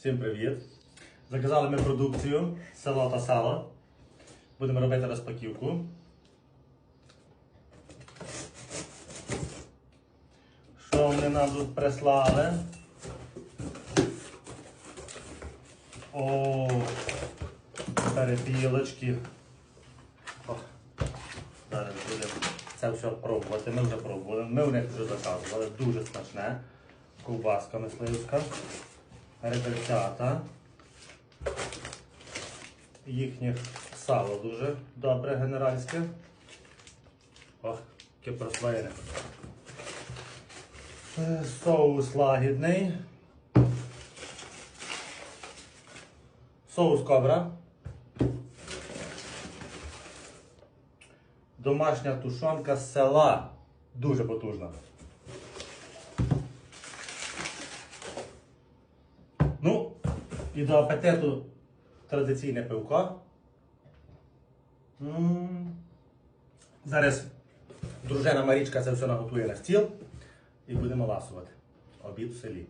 Всім привіт! Заказали ми продукцію село та сало. Будемо робити розпаківку. Що вони нам тут прислали? О, перепілочки. О, зараз будемо це все пробувати. Ми вже пробували. Ми у них вже заказували. Дуже смачне. Ковбаска мисливська. Реберцята. Їхнє сало дуже добре генеральське. Ох, яке прослоєне. Е, Соус лагідний. Соус кобра. Домашня тушонка з села. Дуже потужна. І до апетиту традиційне пивко. Зараз дружина Марічка це все наготує на стіл і будемо ласувати. Обід в селі.